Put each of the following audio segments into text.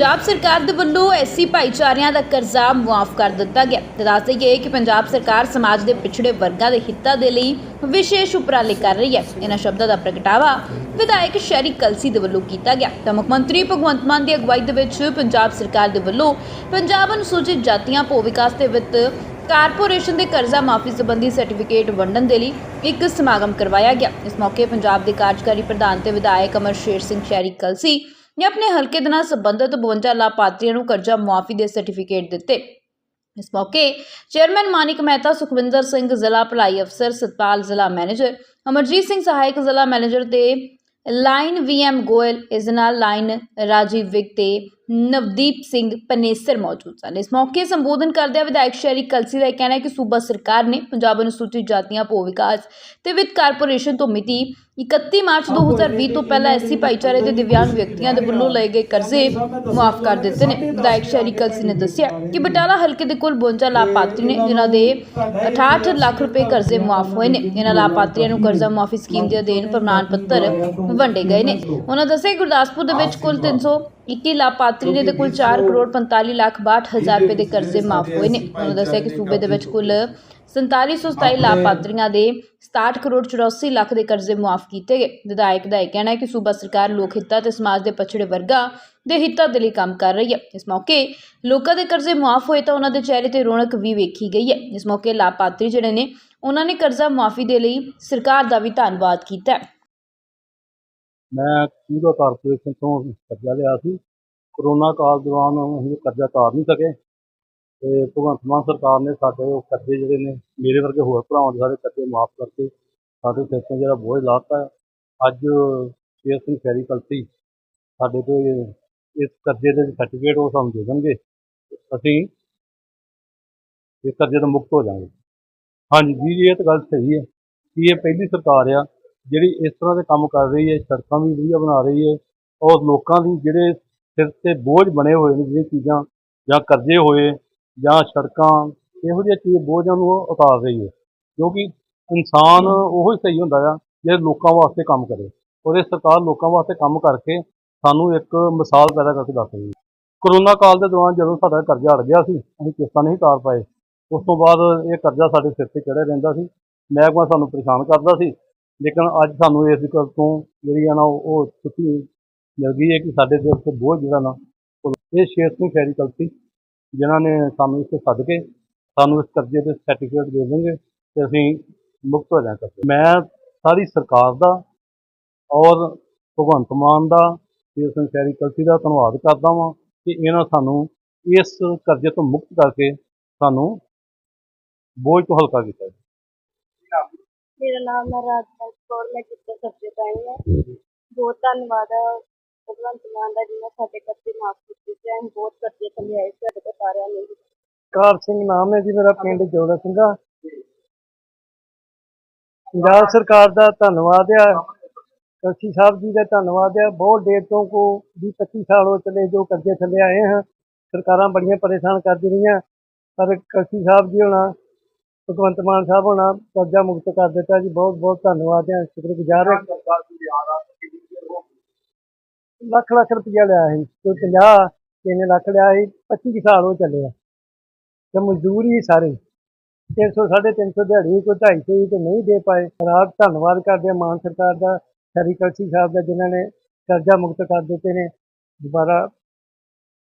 ਪੰਜਾਬ ਸਰਕਾਰ ਦੇ ਵੱਲੋਂ ਐਸੀ ਭਾਈਚਾਰਿਆਂ ਦਾ ਕਰਜ਼ਾ ਮੁਆਫ ਕਰ ਦਿੱਤਾ ਗਿਆ ਤੇ ਦੱਸ ਦਈਏ ਕਿ ਪੰਜਾਬ ਸਰਕਾਰ ਸਮਾਜ ਦੇ ਪਿਛੜੇ ਵਰਗਾਂ ਦੇ ਹਿੱਤਾਂ ਦੇ ਲਈ ਵਿਸ਼ੇਸ਼ ਉਪਰਾਲੇ ਕਰ ਰਹੀ ਹੈ। ਇਹਨਾਂ ਸ਼ਬਦਾਂ ਦਾ ਪ੍ਰਗਟਾਵਾ ਵਿਧਾਇਕ ਸ਼ੈਰੀ ਕਲਸੀ ਦੇ ਵੱਲੋਂ ਕੀਤਾ ਗਿਆ ਤਾਂ ਮੁੱਖ ਮੰਤਰੀ ਭਗਵੰਤ ਮਾਨ ਦੀ ਅਗਵਾਈ ਦੇ ਵਿੱਚ ਪੰਜਾਬ ਸਰਕਾਰ ਦੇ ਵੱਲੋਂ ਪੰਜਾਬ ਅਨੁਸੂਚਿਤ ਜਾਤੀਆਂ, ਭੂ ਵਿਕਾਸ ਤੇ ਵਿੱਤ ਕਾਰਪੋਰੇਸ਼ਨ ਦੇ ਕਰਜ਼ਾ ਮਾਫੀ ਸੰਬੰਧੀ ਸਰਟੀਫਿਕੇਟ ਵੰਡਣ ਦੇ ਲਈ ਇੱਕ ਸਮਾਗਮ ਕਰਵਾਇਆ ਗਿਆ। ਇਸ ਮੌਕੇ ਪੰਜਾਬ ਦੇ ਕਾਰਜਕਾਰੀ ਪ੍ਰਧਾਨ ਤੇ ਵਿਧਾਇਕ ਅਮਰ ਸ਼ੇਰ ਸਿੰਘ ਸ਼ੈਰੀ ਕਲਸੀ ਨੇ ਆਪਣੇ ਹਲਕੇ ਦੇ ਨਾਲ ਸੰਬੰਧਿਤ 52 ਲਾਭਪਾਤਰੀਆਂ ਨੂੰ ਕਰਜ਼ਾ ਮੁਆਫੀ ਦੇ ਸਰਟੀਫਿਕੇਟ ਦਿੱਤੇ। ਇਸ ਮੌਕੇ ਚੇਅਰਮੈਨ ਮਾਨਿਕ ਮਹਿਤਾ, ਸੁਖਵਿੰਦਰ ਸਿੰਘ, ਜ਼ਿਲ੍ਹਾ ਭਲਾਈ ਅਫਸਰ, ਸਤਪਾਲ, ਜ਼ਿਲ੍ਹਾ ਮੈਨੇਜਰ, ਅਮਰਜੀਤ ਸਿੰਘ ਸਹਾਇਕ, ਜ਼ਿਲ੍ਹਾ ਮੈਨੇਜਰ ਤੇ ਲਾਈਨ ਵੀਐਮ ਗੋਇਲ, ਇਸ ਦੇ ਨਾਲ ਲਾਈਨ ਰਾਜੀਵ ਵਿਕ ਤੇ ਨਵਦੀਪ ਸਿੰਘ ਪਨੇਸਰ ਮੌਜੂਦ ਸਨ। ਇਸ ਮੌਕੇ ਸੰਬੋਧਨ ਕਰਦਿਆਂ ਵਿਧਾਇਕ ਸ਼ਹਿਰੀ ਕਲਸੀ ਦਾ ਕਹਿਣਾ ਹੈ ਕਿ ਸੂਬਾ ਸਰਕਾਰ ਨੇ ਪੰਜਾਬ ਅਨੁਸੂਚਿਤ ਜਾਤੀਆਂ ਭੂ ਵਿਕਾਸ ਤੇ ਵਿੱਤ ਕਾਰਪੋਰੇਸ਼ਨ ਤੋਂ ਮਿਤੀ 31 ਮਾਰਚ 2020 ਤੋਂ ਪਹਿਲਾਂ ਐਸੀ ਭਾਈਚਾਰੇ ਦੇ ਦਿਵਿਆਂਗ ਵਿਅਕਤੀਆਂ ਦੇ ਵੱਲੋਂ ਲਏ ਗਏ ਕਰਜ਼ੇ ਮੁਆਫ ਕਰ ਦਿੱਤੇ ਨੇ। ਵਿਧਾਇਕ ਸ਼ਹਿਰੀ ਕਲਸੀ ਨੇ ਦੱਸਿਆ ਕਿ ਬਟਾਲਾ ਹਲਕੇ ਦੇ ਕੁੱਲ 52 ਲਾਭਪਾਤਰੀ ਨੇ ਜਿਨ੍ਹਾਂ ਦੇ 68 ਲੱਖ ਰੁਪਏ ਕਰਜ਼ੇ ਮੁਆਫ ਹੋਏ ਨੇ। ਇਹਨਾਂ ਲਾਭਪਾਤਰੀਆਂ ਨੂੰ ਕਰਜ਼ਾ ਮੁਆਫੀ ਸਕੀਮ ਦੇ ਅਧੀਨ ਪ੍ਰਮਾਣ ਪੱਤਰ ਵੰਡੇ ਗਏ ਨੇ। ਉਹਨਾਂ ਦੱਸਿਆ ਕਿ ਗੁਰਦਾਸਪੁਰ ਦੇ ਵਿੱਚ ਕੁੱਲ 321 ਲਾਭਪਾਤਰੀ ਨੇ ਤੇ ਕੁੱਲ 4 ਕਰੋੜ 45 ਲੱਖ 62 ਹਜ਼ਾਰ ਰੁਪਏ ਦੇ ਕਰਜ਼ੇ ਮਾਫ ਹੋਏ ਨੇ। ਉਹਨਾਂ ਦੱਸਿਆ ਕਿ ਸੂਬੇ ਦੇ ਵਿੱਚ ਕੁੱਲ 4727 ਲਾਭਪਾਤਰੀਆਂ ਦੇ 67 ਕਰੋੜ 84 ਲੱਖ ਦੇ ਕਰਜ਼ੇ ਮੁਆਫ ਕੀਤੇ ਗਏ। ਵਿਧਾਇਕ ਦਾ ਇਹ ਕਹਿਣਾ ਹੈ ਕਿ ਸੂਬਾ ਸਰਕਾਰ ਲੋਕ ਹਿੱਤਾਂ ਤੇ ਸਮਾਜ ਦੇ ਪਛੜੇ ਵਰਗਾਂ ਦੇ ਹਿੱਤਾਂ ਦੇ ਲਈ ਕੰਮ ਕਰ ਰਹੀ ਹੈ। ਇਸ ਮੌਕੇ ਲੋਕਾਂ ਦੇ ਕਰਜ਼ੇ ਮੁਆਫ ਹੋਏ ਤਾਂ ਉਹਨਾਂ ਦੇ ਚਿਹਰੇ ਤੇ ਰੌਣਕ ਵੀ ਵੇਖੀ ਗਈ ਹੈ। ਇਸ ਮੌਕੇ ਲਾਭਪਾਤਰੀ ਜਿਹੜੇ ਨੇ ਉਹਨਾਂ ਨੇ ਕਰਜ਼ਾ ਮੁਆਫੀ ਦੇ ਲਈ ਸਰਕਾਰ ਦਾ ਵੀ ਧੰਨਵਾਦ ਕੀਤਾ ਹੈ। ਮੈਂ ਕੂੜਾ ਕਾਰਪੋਰੇਸ਼ਨ ਤੋਂ ਕਰਜ਼ਾ ਲਿਆ ਸੀ? ਕਰੋਨਾ ਕਾਲ ਦੌਰਾਨ ਅਸੀਂ ਕਰਜ਼ਾ ਤਾਰ ਨਹੀਂ ਸਕੇ ਤੇ ਭਗਵੰਤ ਮਾਨ ਸਰਕਾਰ ਨੇ ਸਾਡੇ ਉਹ ਕਰਜ਼ੇ ਜਿਹੜੇ ਨੇ, ਮੇਰੇ ਵਰਗੇ ਹੋਰ ਭਰਾਵਾਂ ਦੇ ਸਾਰੇ ਕਰਜ਼ੇ ਮਾਫ ਕਰਕੇ ਸਾਡੇ ਸਿਰ ਤੋਂ ਜਿਹੜਾ ਬੋਝ ਲਾਤਾ ਹੈ ਅੱਜ ਸ਼ੇਰ ਸਿੰਘ ਫੈਰੀ ਕਲਸੀ ਸਾਡੇ ਤੋਂ ਇਸ ਕਰਜ਼ੇ ਦੇ ਸਰਟੀਫਿਕੇਟ ਉਹ ਸਾਨੂੰ ਦੇ ਦੇਣਗੇ। ਅਸੀਂ ਇਸ ਕਰਜ਼ੇ ਤੋਂ ਮੁਕਤ ਹੋ ਜਾਵਾਂਗੇ। ਹਾਂਜੀ ਜੀ, ਇਹ ਤਾਂ ਗੱਲ ਸਹੀ ਹੈ ਕਿ ਇਹ ਪਹਿਲੀ ਸਰਕਾਰ ਆ ਜਿਹੜੀ ਇਸ ਤਰ੍ਹਾਂ ਦੇ ਕੰਮ ਕਰ ਰਹੀ ਹੈ, ਸੜਕਾਂ ਵੀ ਵਧੀਆ ਬਣਾ ਰਹੀ ਹੈ ਔਰ ਲੋਕਾਂ ਦੀ ਜਿਹੜੇ ਸਿਰ ਤੇ ਬੋਝ ਬਣੇ ਹੋਏ ਨੇ ਜਿਹੜੀਆਂ ਚੀਜ਼ਾਂ ਜਾਂ ਕਰਜ਼ੇ ਹੋਏ ਜਾਂ ਸੜਕਾਂ, ਇਹੋ ਜਿਹੀਆਂ ਚੀਜ਼ ਬੋਝਾਂ ਨੂੰ ਉਹ ਉਤਾਰ ਰਹੀ ਹੈ। ਕਿਉਂਕਿ ਇਨਸਾਨ ਉਹੋ ਹੀ ਸਹੀ ਹੁੰਦਾ ਆ ਜੇ ਲੋਕਾਂ ਵਾਸਤੇ ਕੰਮ ਕਰੇ ਔਰ ਇਹ ਸਰਕਾਰ ਲੋਕਾਂ ਵਾਸਤੇ ਕੰਮ ਕਰਕੇ ਸਾਨੂੰ ਇੱਕ ਮਿਸਾਲ ਪੈਦਾ ਕਰਕੇ ਦੱਸ ਰਹੀ ਹੈ। ਕਰੋਨਾ ਕਾਲ ਦੇ ਦੌਰਾਨ ਜਦੋਂ ਸਾਡਾ ਕਰਜ਼ਾ ਅੜ ਗਿਆ ਸੀ, ਅਸੀਂ ਕਿਸ਼ਤਾਂ ਨਹੀਂ ਤਾਰ ਪਾਏ। ਉਸ ਤੋਂ ਬਾਅਦ ਇਹ ਕਰਜ਼ਾ ਸਾਡੇ ਸਿਰ ਤੇ ਚੜ੍ਹਿਆ ਰਹਿੰਦਾ ਸੀ। ਮਹਿਕਮਾ ਸਾਨੂੰ ਪਰੇਸ਼ਾਨ ਕਰਦਾ ਸੀ। ਲੇਕਿਨ ਅੱਜ ਸਾਨੂੰ ਇਸ ਗੱਲ ਤੋਂ ਜਿਹੜੀ ਆ ਨਾ, ਉਹ ਛੁੱਟੀ ਮਿਲ ਗਈ ਹੈ ਕਿ ਸਾਡੇ ਦੇ ਉੱਤੇ ਬੋਝ ਜਿਹੜਾ ਨਾ ਇਹ ਸ਼ੇਰ ਸਿੰਘ ਖੈਰੀ ਕਲਸੀ ਜਿਨ੍ਹਾਂ ਨੇ ਸਾਨੂੰ ਇੱਥੇ ਸੱਦ ਕੇ ਸਾਨੂੰ ਇਸ ਕਰਜ਼ੇ ਦੇ ਸਰਟੀਫਿਕੇਟ ਦੇ ਦੇਣਗੇ ਤੇ ਅਸੀਂ ਮੁਕਤ ਹੋ ਜਾਵਾਂਗੇ ਮੈਂ ਸਾਰੀ ਸਰਕਾਰ ਦਾ ਔਰ ਭਗਵੰਤ ਮਾਨ ਦਾ ਸ਼ੇਰ ਸਿੰਘ ਖੈਰੀ ਕਲਸੀ ਦਾ ਧੰਨਵਾਦ ਕਰਦਾ ਵਾਂ ਕਿ ਇਹਨਾਂ ਸਾਨੂੰ ਇਸ ਕਰਜ਼ੇ ਤੋਂ ਮੁਕਤ ਕਰਕੇ ਸਾਨੂੰ ਬੋਝ ਤੋਂ ਹਲਕਾ ਕੀਤਾ ਮੇਰਾ ਨਾਮ ਹੈ ਰਾਜਪਾਲ ਕੌਰ ਮੈਂ ਕਿੱਥੇ ਸਬਜ਼ੀ ਪਾਈ ਹੈ ਬਹੁਤ ਧੰਨਵਾਦ ਹੈ ਭਗਵੰਤ ਮਾਨ ਦਾ ਜਿਹਨੇ ਸਾਡੇ ਕਰਜ਼ੇ ਮਾਫ ਕੀਤੇ ਤੇ ਅਸੀਂ ਬਹੁਤ ਕਰਜ਼ੇ ਥੱਲੇ ਸਾਡੇ ਕੋਲ ਸਾਰਿਆਂ ਨੇ। ਕਾਰ ਸਿੰਘ ਨਾਮ ਹੈ ਜੀ, ਮੇਰਾ ਪਿੰਡ ਜੋੜਾ ਸਿੰਘਾ ਪੰਜਾਬ ਸਰਕਾਰ ਦਾ ਧੰਨਵਾਦ ਆ। ਕਲਸੀ ਸਾਹਿਬ ਜੀ ਦਾ ਧੰਨਵਾਦ ਆ। ਬਹੁਤ ਦੇਰ ਤੋਂ ਕੋ 20 25 ਸਾਲ ਹੋ ਚਲੇ, ਜੋ ਕਰਜ਼ੇ ਥੱਲੇ ਆਏ ਹਾਂ। ਸਰਕਾਰਾਂ ਬੜੀਆਂ ਪਰੇਸ਼ਾਨ ਕਰਦੀ ਰਹੀਆਂ। ਪਰ ਕਲਸੀ ਸਾਹਿਬ ਜੀ ਹੋਣਾ, ਭਗਵੰਤ ਮਾਨ ਸਾਹਿਬ ਹੋਣਾ ਕਰਜ਼ਾ ਮੁਕਤ ਕਰ ਦਿੱਤਾ ਜੀ। ਬਹੁਤ ਬਹੁਤ ਧੰਨਵਾਦ ਆ। ਸ਼ੁਕਰਗੁਜ਼ਾਰ ਹਾਂ ਲੱਖ ਲੱਖ ਰੁਪਇਆ ਲਿਆ ਸੀ, ਕੋਈ 50 ਤਿੰਨ ਲੱਖ ਲਿਆ ਸੀ 25 ਕੁ ਸਾਲ ਉਹ ਚੱਲਿਆ ਤੇ ਮਜ਼ਦੂਰ ਹੀ ਸਾਰੇ। 300 350 ਦਿਹਾੜੀ ਕੋਈ 250 ਹੀ ਤੇ ਨਹੀਂ ਦੇ ਪਾਏ। ਰਾਤ ਧੰਨਵਾਦ ਕਰਦੇ ਹਾਂ ਮਾਨ ਸਰਕਾਰ ਦਾ, ਸ਼ਰੀ ਕਲਸੀ ਸਾਹਿਬ ਦਾ, ਜਿਨ੍ਹਾਂ ਨੇ ਕਰਜ਼ਾ ਮੁਕਤ ਕਰ ਦਿੱਤੇ ਨੇ। ਦੁਬਾਰਾ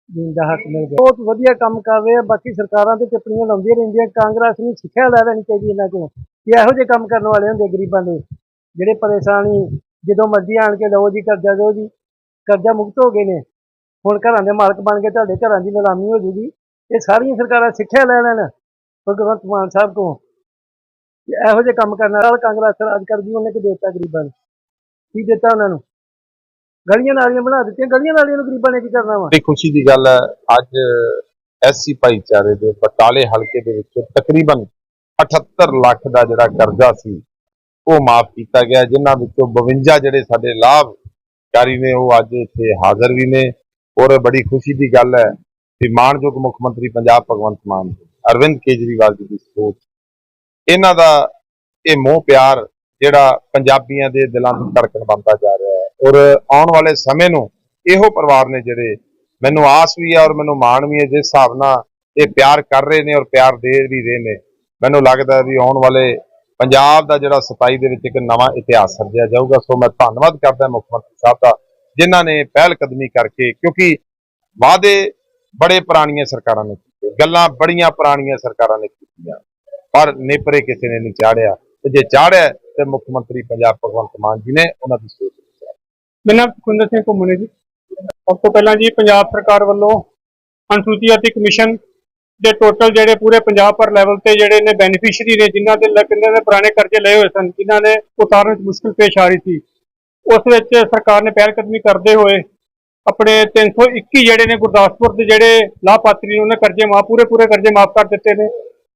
ਜੀਣ ਦਾ ਹੱਕ ਮਿਲ ਗਿਆ। ਬਹੁਤ ਵਧੀਆ ਕੰਮ ਕਰ ਰਹੇ ਆ। ਬਾਕੀ ਸਰਕਾਰਾਂ ਤੇ ਟਿੱਪਣੀਆਂ ਲਾਉਂਦੀਆਂ ਰਹਿੰਦੀਆਂ। ਕਾਂਗਰਸ ਨੂੰ ਸਿੱਖਿਆ ਲੈ ਲੈਣੀ ਚਾਹੀਦੀ ਇਹਨਾਂ ਕੋਲ। ਕਿ ਇਹੋ ਜਿਹੇ ਕੰਮ ਕਰਨ ਵਾਲੇ ਹੁੰਦੇ ਗਰੀਬਾਂ ਦੇ, ਜਿਹੜੇ ਪਰੇਸ਼ਾਨੀ ਜਦੋਂ ਮਰਜ਼ੀ ਆਣ ਕੇ ਲਓ ਜੀ, ਕਰਜ਼ਾ ਦਿਓ ਜੀ। ਕਰਜ਼ਾ ਮੁਕਤ ਹੋ ਗਏ ਨੇ। ਹੁਣ ਘਰਾਂ ਦੇ ਮਾਲਕ ਬਣ ਕੇ ਤੁਹਾਡੇ ਘਰਾਂ ਦੀ ਨਿਲਾਮੀ ਹੋ ਜੂਗੀ। ਇਹ ਸਾਰੀਆਂ ਸਰਕਾਰਾਂ ਸਿੱਖਿਆ ਲੈ ਲੈਣ ਭਗਵੰਤ ਮਾਨ ਸਾਹਿਬ ਤੋਂ। ਕਿ ਇਹੋ ਜਿਹੇ ਕੰਮ ਕਰਨ ਨਾਲ ਕਾਂਗਰਸ ਰਾਜ ਕਰਦੀ, ਉਹਨੇ ਕਿ ਦਿੱਤਾ ਗਰੀਬਾਂ ਨੂੰ? ਕੀ ਦਿੱਤਾ ਉਹਨਾਂ ਨੂੰ? ਗਲੀਆਂ ਨਾਲੀਆਂ ਬਣਾ ਦਿੱਤੀਆਂ। ਗਲੀਆਂ ਨਾਲੀਆਂ ਨੂੰ ਗਰੀਬਾਂ ਨੇ ਕੀ ਕਰਨਾ ਵਾ? ਬੜੀ ਖੁਸ਼ੀ ਦੀ ਗੱਲ ਹੈ, ਅੱਜ ਐਸਸੀ ਭਾਈਚਾਰੇ ਦੇ ਬਟਾਲੇ ਹਲਕੇ ਦੇ ਵਿੱਚ ਤਕਰੀਬਨ 78 ਲੱਖ ਦਾ ਜਿਹੜਾ ਕਰਜ਼ਾ ਸੀ, ਉਹ ਮਾਫ ਕੀਤਾ ਗਿਆ, ਜਿਨ੍ਹਾਂ ਵਿੱਚੋਂ 52 ਜਿਹੜੇ ਸਾਡੇ ਲਾਭ ਲਾਭਕਾਰੀ ਨੇ, ਉਹ ਅੱਜ ਇੱਥੇ ਹਾਜ਼ਰ ਵੀ ਨੇ ਔਰ ਬੜੀ ਖੁਸ਼ੀ ਦੀ ਗੱਲ ਹੈ ਕਿ ਮਾਣਯੋਗ ਮੁੱਖ ਮੰਤਰੀ ਪੰਜਾਬ ਭਗਵੰਤ ਮਾਨ, ਅਰਵਿੰਦ ਕੇਜਰੀਵਾਲ ਜੀ ਦੀ ਸੋਚ। ਇਹਨਾਂ ਦਾ ਇਹ ਮੋਹ ਪਿਆਰ ਜਿਹੜਾ ਪੰਜਾਬੀਆਂ ਦੇ ਦਿਲਾਂ ਦੀ ਧੜਕਣ ਬਣਦਾ ਜਾ ਰਿਹਾ ਹੈ ਔਰ ਆਉਣ ਵਾਲੇ ਸਮੇਂ ਨੂੰ ਇਹੋ ਪਰਿਵਾਰ ਨੇ ਜਿਹੜੇ ਮੈਨੂੰ ਆਸ ਵੀ ਹੈ ਔਰ ਮੈਨੂੰ ਮਾਣ ਵੀ ਹੈ, ਜਿਸ ਹਿਸਾਬ ਨਾਲ ਇਹ ਪਿਆਰ ਕਰ ਰਹੇ ਨੇ ਔਰ ਪਿਆਰ ਦੇ ਵੀ ਰਹੇ ਨੇ। ਮੈਨੂੰ ਲੱਗਦਾ ਵੀ ਆਉਣ ਵਾਲੇ ਪੰਜਾਬ ਦਾ ਜਿਹੜਾ 27 ਦੇ ਵਿੱਚ ਇੱਕ ਨਵਾਂ ਇਤਿਹਾਸ ਸਿਰਜਿਆ ਜਾਊਗਾ, ਸੋ ਮੈਂ ਧੰਨਵਾਦ ਕਰਦਾ ਮੁੱਖ ਮੰਤਰੀ ਸਾਹਿਬ ਦਾ, ਜਿਨ੍ਹਾਂ ਨੇ ਪਹਿਲ ਕਦਮੀ ਕਰਕੇ, ਕਿਉਂਕਿ ਵਾਅਦੇ ਬੜੇ ਪੁਰਾਣੀਆਂ ਸਰਕਾਰਾਂ ਨੇ ਕੀਤੇ, ਗੱਲਾਂ ਬੜੀਆਂ ਪੁਰਾਣੀਆਂ ਸਰਕਾਰਾਂ ਨੇ ਕੀਤੀਆਂ, ਪਰ ਨੇਪਰੇ ਕਿਸੇ ਨੇ ਨਹੀਂ ਚਾੜਿਆ, ਤੇ ਜੇ ਚਾੜਿਆ, ਤੇ ਮੁੱਖ ਮੰਤਰੀ ਪੰਜਾਬ ਭਗਵੰਤ ਮਾਨ ਜੀ ਨੇ ਉਹਨਾਂ ਦੀ ਸੋਚ ਮੇਰਾ ਨਾਮ ਕੁੰਦਰ ਸਿੰਘ ਘੁੰਮਣੇ ਜੀ। ਸਭ ਤੋਂ ਪਹਿਲਾਂ ਜੀ, ਪੰਜਾਬ ਸਰਕਾਰ ਵੱਲੋਂ ਅਨੁਸੂਚਿਤ ਜਾਤੀ ਕਮਿਸ਼ਨ ਦੇ ਟੋਟਲ ਜਿਹੜੇ ਪੂਰੇ ਪੰਜਾਬ ਪਰ ਲੈਵਲ ਤੇ ਜਿਹੜੇ ਨੇ ਬੈਨੀਫੀਸ਼ੀਅਰੀ ਨੇ, ਜਿਨ੍ਹਾਂ ਦੇ ਕਿੰਨੇ ਦੇ ਪੁਰਾਣੇ ਕਰਜ਼ੇ ਲਏ ਹੋਏ ਸਨ, ਜਿਨ੍ਹਾਂ ਨੇ ਉਤਾਰਨ ਵਿੱਚ ਮੁਸ਼ਕਲ ਪੇਸ਼ ਆ ਰਹੀ ਸੀ, ਉਸ ਵਿੱਚ ਸਰਕਾਰ ਨੇ ਪਹਿਲਕਦਮੀ ਕਰਦੇ ਹੋਏ ਆਪਣੇ 321 ਜਿਹੜੇ ਨੇ ਗੁਰਦਾਸਪੁਰ ਦੇ ਜਿਹੜੇ ਲਾਭਪਾਤਰੀ ਨੇ, ਉਹਨਾਂ ਕਰਜ਼ੇ ਮਾਫ ਪੂਰੇ ਪੂਰੇ ਕਰਜ਼ੇ ਮਾਫ ਕਰ ਦਿੱਤੇ ਨੇ,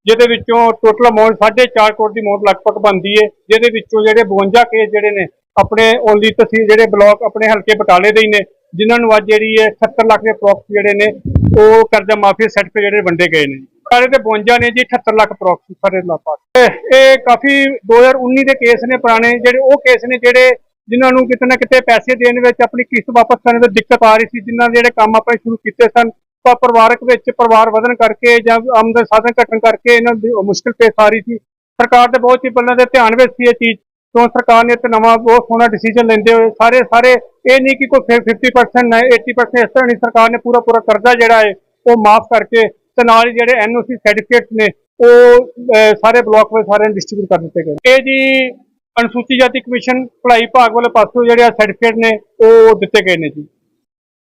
ਜਿਹਦੇ ਵਿੱਚੋਂ ਟੋਟਲ ਅਮਾਉਂਟ 4.5 ਕਰੋੜ ਦੀ ਅਮਾਉਂਟ ਲਗਭਗ ਬਣਦੀ ਹੈ ਜਿਹਦੇ ਵਿੱਚੋਂ ਜਿਹੜੇ 52 ਕੇਸ ਜਿਹੜੇ ਨੇ, ਆਪਣੇ ਓਨਲੀ ਤਹਿਸੀਲ ਜਿਹੜੇ ਬਲਾਕ ਆਪਣੇ ਹਲਕੇ ਬਟਾਲੇ ਦੇ ਹੀ ਨੇ ਜਿਨ੍ਹਾਂ ਨੂੰ ਅੱਜ ਜਿਹੜੀ ਹੈ 70 ਲੱਖ ਦੇ ਪ੍ਰੋਕਸ ਜਿਹੜੇ ਨੇ, ਉਹ ਕਰਜ਼ਾ ਮਾਫੀ ਸਰਟੀਫਿਕੇਟ ਜਿਹੜੇ ਵੰਡੇ ਗਏ ਨੇ। ਸਾਰੇ ਤੇ 52 ਨੇ ਜੀ 78 ਲੱਖ ਪ੍ਰੋਕਸ ਸਾਰੇ ਲਾਭਪਾਤਰੀ ਇਹ- ਇਹ ਕਾਫੀ 2019 ਦੇ ਕੇਸ ਨੇ ਪੁਰਾਣੇ, ਜਿਹੜੇ ਉਹ ਕੇਸ ਨੇ ਜਿਹੜੇ ਜਿਨ੍ਹਾਂ ਨੂੰ ਕਿਤੇ ਨਾ ਕਿਤੇ ਪੈਸੇ ਦੇਣ ਵਿੱਚ ਆਪਣੀ ਕਿਸ਼ਤ ਵਾਪਸ ਕਰਨ ਵਿੱਚ ਦਿੱਕਤ ਆ ਰਹੀ ਸੀ, ਜਿਨ੍ਹਾਂ ਦੇ ਜਿਹੜੇ ਕੰਮ ਆਪਣੇ ਸ਼ੁਰੂ ਕੀਤੇ ਸਨ, ਤਾਂ ਪਰਿਵਾਰਕ ਵਿੱਚ ਪਰਿਵਾਰ ਵਧਣ ਕਰਕੇ ਜਾਂ ਆਮਦਨ ਸਾਧਨ ਘਟਣ ਕਰਕੇ ਇਹਨਾਂ ਦੀ ਮੁਸ਼ਕਲ ਪੇਸ਼ ਆ ਰਹੀ ਸੀ। ਸਰਕਾਰ ਦੇ ਬਹੁਤ ਹੀ ਪਹਿਲਾਂ ਦੇ ਧਿਆਨ ਵਿੱਚ ਸੀ ਇਹ ਚੀਜ਼। ਤੋਂ ਸਰਕਾਰ ਨੇ ਇੱਕ ਨਵਾਂ ਬਹੁਤ ਸੋਹਣਾ ਡਿਸੀਜਨ ਲੈਂਦੇ ਹੋਏ, ਸਾਰੇ ਸਾਰੇ ਇਹ ਨਹੀਂ ਕਿ ਕੋਈ 50% ਨਾ 80% ਇਸ ਤਰ੍ਹਾਂ ਨਹੀਂ, ਸਰਕਾਰ ਨੇ ਪੂਰਾ ਪੂਰਾ ਕਰਜ਼ਾ ਜਿਹੜਾ ਹੈ, ਉਹ ਮਾਫ ਕਰਕੇ ਤੇ ਨਾਲ ਹੀ ਜਿਹੜੇ ਐਨਓਸੀ ਸਰਟੀਫਿਕੇਟ ਨੇ, ਉਹ ਸਾਰੇ ਬਲਾਕ ਵਿੱਚ ਸਾਰਿਆਂ ਨੂੰ ਡਿਸਟ੍ਰੀਬਿਊਟ ਕਰ ਦਿੱਤੇ ਗਏ ਇਹ ਜੀ ਅਨੁਸੂਚਿਤ ਜਾਤੀ ਕਮਿਸ਼ਨ ਭਲਾਈ ਭਾਗ ਵਾਲੇ ਪਾਸੋਂ ਜਿਹੜੇ ਸਰਟੀਫਿਕੇਟ ਨੇ, ਉਹ ਦਿੱਤੇ ਗਏ ਨੇ ਜੀ।